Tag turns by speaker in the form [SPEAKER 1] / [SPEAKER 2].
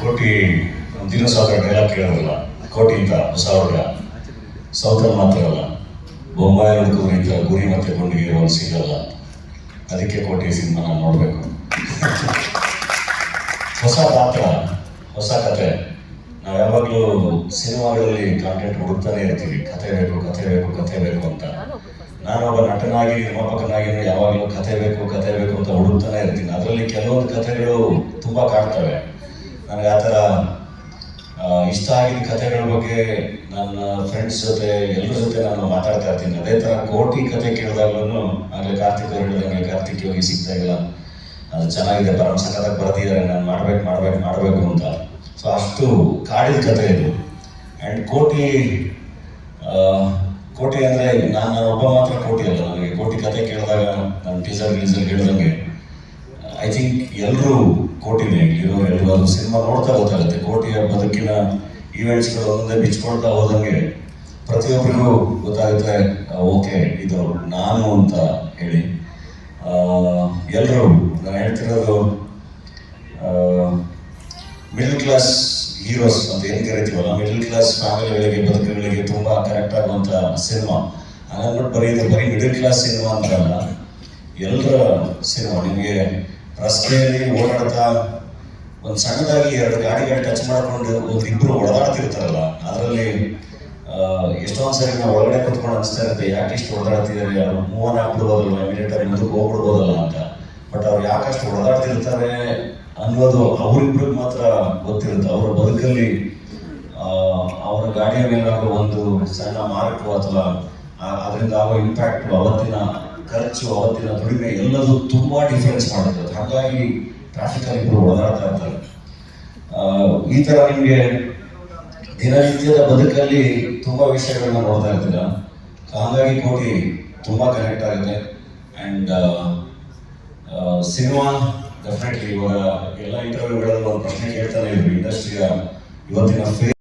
[SPEAKER 1] ಕೋಟಿ ದಿನ ಸಾವಿರ ಡೈಲಾಗ್ ಕೇಳೋದಿಲ್ಲ ಕೋಟಿ ಅಂತ ಹೊಸ ಹುಡುಗ ಸೌತಲ್ಲಿ ಮಾತ್ರ ಅಲ್ಲ ಬೊಂಬಾಯಿ ಹುಡುಗರು ಇಂಥ ಗುರಿ ಮತ್ತೆ ಗುಂಡಿಗೆ ಒಂದು ಸಿಗಲ್ಲ ಅದಕ್ಕೆ ಕೋಟಿ ಸಿನಿಮಾ ನಾನು ನೋಡಬೇಕು. ಹೊಸ ಪಾತ್ರ, ಹೊಸ ಕತೆ. ನಾವು ಯಾವಾಗಲೂ ಸಿನಿಮಾಗಳಲ್ಲಿ ಕಾಂಟೆಂಟ್ ಹುಡುಕ್ತಾನೆ ಇರ್ತೀವಿ. ಕತೆ ಬೇಕು ಕತೆ ಬೇಕು ಕತೆ ಬೇಕು ಅಂತ. ನಾನೊಬ್ಬ ನಟನಾಗಿ, ನಿರ್ಮಾಪಕನಾಗಿ ಯಾವಾಗಲೂ ಕತೆ ಬೇಕು ಕತೆ ಬೇಕು ಅಂತ ಹುಡುಕ್ತಾನೆ ಇರ್ತೀನಿ. ಅದರಲ್ಲಿ ಕೆಲವೊಂದು ಕಥೆಗಳು ತುಂಬ ಕಾಡ್ತವೆ ನನಗೆ ಆ ಥರ ಇಷ್ಟ ಆಗಿದ್ದ ಕಥೆಗಳ ಬಗ್ಗೆ ನನ್ನ ಫ್ರೆಂಡ್ಸ್ ಜೊತೆ ಎಲ್ಲರ ಜೊತೆ ನಾನು ಮಾತಾಡ್ತಾ ಇರ್ತೀನಿ. ಅದೇ ಥರ ಕೋಟಿ ಕತೆ ಕೇಳಿದಾಗ್ಲೂ ಆಗಲೇ ಕಾರ್ತಿಕ್ ಅವ್ರು ಹೇಳಿದಂಗೆ ಕಾರ್ತಿಕ್ ಯೋಗಿ ಸಿಗ್ತಾ ಇಲ್ಲ. ಅದು ಚೆನ್ನಾಗಿದೆ ಪರಮ ಸಖತ್ತಾಗಿ ಬರ್ತಿದ್ದಾರೆ ನಾನು ಮಾಡ್ಬೇಕು ಮಾಡ್ಬೇಕು, ಮಾಡಬೇಕು ಅಂತ. ಸೊ ಅಷ್ಟು ಕಾಡಿದ ಕತೆ ಇದು. ಆ್ಯಂಡ್ ಕೋಟಿ ಕೋಟಿ ಅಂದರೆ ನಾನು ನಾನು ಒಬ್ಬ ಮಾತ್ರ ಕೋಟಿ ಅಲ್ಲ, ನನಗೆ ಕೋಟಿ ಕತೆ ಕೇಳಿದಾಗ, ನಾನು ಟೀಸರ್ ಗೀಸರ್ ಹೇಳಿದಂಗೆ ಐ ಥಿಂಕ್ ಎಲ್ಲರೂ ಕೋಟಿನೇ ಇರೋರು ಎಲ್ಲರೂ ಅದು ಸಿನಿಮಾ ನೋಡ್ತಾ ಗೊತ್ತಾಗುತ್ತೆ ಕೋಟಿಯ ಬದುಕಿನ ಈವೆಂಟ್ಸ್ಗಳು ಒಂದೊಂದೇ ಬಿಚ್ಕೊಳ್ತಾ ಹೋದಂಗೆ ಪ್ರತಿಯೊಬ್ಬರಿಗೂ ಗೊತ್ತಾಗುತ್ತೆ ಓಕೆ, ಇದು ನಾನು ಅಂತ ಹೇಳಿ. ಎಲ್ಲರೂ ನಾನು ಹೇಳ್ತಿರೋದು ಮಿಡಲ್ ಕ್ಲಾಸ್ ಹೀರೋಸ್ ಅಂತ ಏನು ಕರಿತೀವಲ್ಲ ಮಿಡಲ್ ಕ್ಲಾಸ್ ಫ್ಯಾಮಿಲಿಗಳಿಗೆ, ಬದುಕುಗಳಿಗೆ ತುಂಬ ಕರೆಕ್ಟ್ ಆಗುವಂಥ ಸಿನಿಮಾ. ಹಾಗಂದ್ಬಿಟ್ಟು ಬರೀ ಇದು ಬರೀ ಮಿಡಲ್ ಕ್ಲಾಸ್ ಸಿನಿಮಾ ಅಂತಲ್ಲ ಎಲ್ಲರ ಸಿನಿಮಾ ನಿಮಗೆ ರಸ್ತೆಯಲ್ಲಿ ಓಡಾಡ್ತಾ ಒಂದು ಸಣ್ಣದಾಗಿ ಎರಡು ಗಾಡಿಗಳು ಟಚ್ ಮಾಡ್ಕೊಂಡು ಒಂದು ಇಬ್ರು ಹೊಡೆದಾಡ್ತಿರ್ತಾರಲ್ಲ ಅದರಲ್ಲಿ ಎಷ್ಟೊಂದು ಸರಿ ನಾವು ಒಳಗಡೆ ಕುತ್ಕೊಂಡು ಅನಿಸ್ತಾ ಇರುತ್ತೆ, ಯಾಕೆ ಇಷ್ಟು ಹೊಡೆದಾಡ್ತಿದ್ದಾರೆ ಅವ್ರು ಮೂವನ್ ಆಗ್ಬಿಡ್ಬೋದಲ್ವ ಇಮಿಡಿಯೇಟ್ ಆಗಿ ಮುಂದಕ್ಕೆ ಹೋಗ್ಬಿಡ್ಬೋದಲ್ಲ ಅಂತ. ಬಟ್ ಅವ್ರು ಯಾಕಷ್ಟು ಓಡಾಡ್ತಿರ್ತಾರೆ ಅನ್ನೋದು ಅವರಿಬ್ಬರಿಗೆ ಮಾತ್ರ ಗೊತ್ತಿರುತ್ತೆ. ಅವರ ಬದುಕಲ್ಲಿ ಅವರ ಗಾಡಿಯ ಮೇಲಾಗೋ ಒಂದು ಸಣ್ಣ ಮಾರ್ಕು ಅಥವಾ ಅದರಿಂದ ಆಗೋ ಇಂಪ್ಯಾಕ್ಟ್ ಅವತ್ತಿನ ಖರ್ಚು ಅವತ್ತಿನ ದುಡಿಮೆ ಎಲ್ಲದೂ ತುಂಬಾ ಡಿಫ್ರೆನ್ಸ್ ಮಾಡುತ್ತೆ. ಹಾಗಾಗಿ ಟ್ರಾಫಿಕಲ್ಲಿ ಇಬ್ಬರು ಓಡಾಡ್ತಾ ಇರ್ತಾರೆ ಈ ತರ ನಿಮಗೆ ದಿನನಿತ್ಯದ ಬದುಕಲ್ಲಿ ತುಂಬಾ ವಿಷಯಗಳನ್ನ ನೋಡ್ತಾ ಇರ್ತೀರ? ಹಾಗಾಗಿ ಕೋಟಿ ತುಂಬಾ ಕನೆಕ್ಟ್ ಆಗುತ್ತೆ. ಅಂಡ್ ಸಿನಿಮಾ ಡೆಫಿನೆಟ್ಲಿ ಇವಾಗ ಎಲ್ಲ ಇಂಟರ್ವ್ಯೂಗಳಲ್ಲಿ ಒಂದು ಪ್ರಶ್ನೆ ಕೇಳ್ತಾನೆ ಇದ್ರು. ಇಂಡಸ್ಟ್ರಿಯ ಇವತ್ತಿನ ಫೇ